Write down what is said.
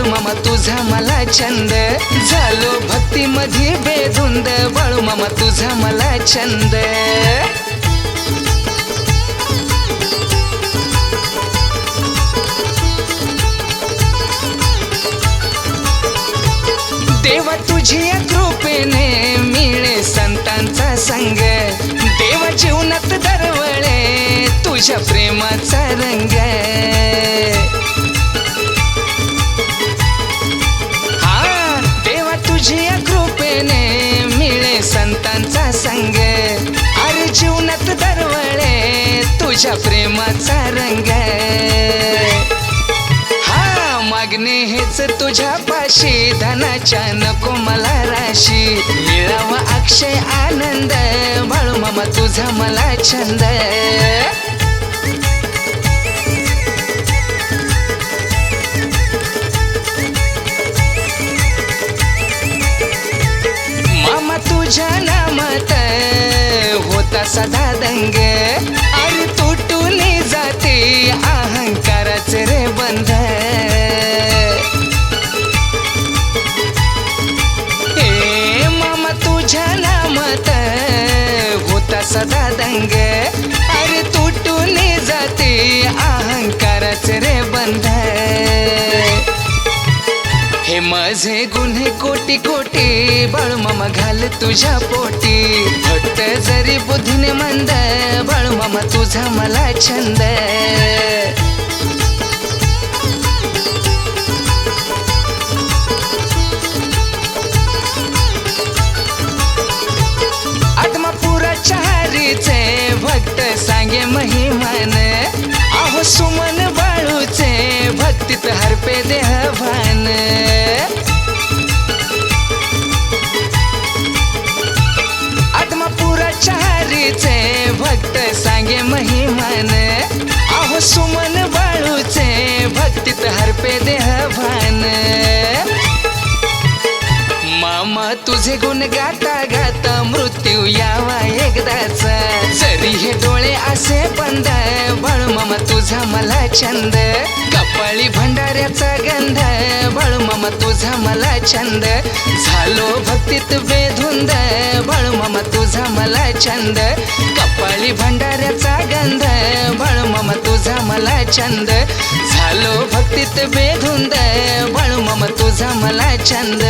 बाळू मामा तुझा मला छंद. झालो भक्ती मध्ये बेधुंद. बाळू मामा तुझा मला छंद. देवा तुझ्या कृपेने मिळे संतांचा संग. देवा जीवनात दरवळे तुझ्या प्रेमाचा रंग. माझ्या प्रेमाचा रंग हा मागणे हेच तुझ्या पाशी धनाच्या नको मला राशी. मिळावा अक्षय आनंद बाळू मामा तुझा मला छंद मामा तुझ्या नामात होता सदा सदा दंग. अरे तुटून जाते अहंकाराचे रे बंध. हे माझे गुन्हे कोटी कोटी बाळू घाल तुझ्या पोटी. फक्त जरी बुद्धीने मंद बाळू तुझा मला छंद. महिमान. आहो सुमन बाळूचे भक्तीत हरपे देहभान आत्मापुराच्या हरीचे भक्त सांगे महिमान. आहो सुमन बाळूचे भक्तीत हरपे देह भान मामा तुझे गुण गाता गाता मृत्यू असे बंद बाळू मामा तुझा मला छंद कपाळी भंडाऱ्याचा गंध बाळू मामा तुझा मला छंद झालो भक्तीत बेधुंद बाळू मामा तुझा मला छंद कपाळी भंडाऱ्याचा गंध बाळू मामा तुझा मला छंद झालो भक्तीत बेधुंद बाळू मामा तुझा मला छंद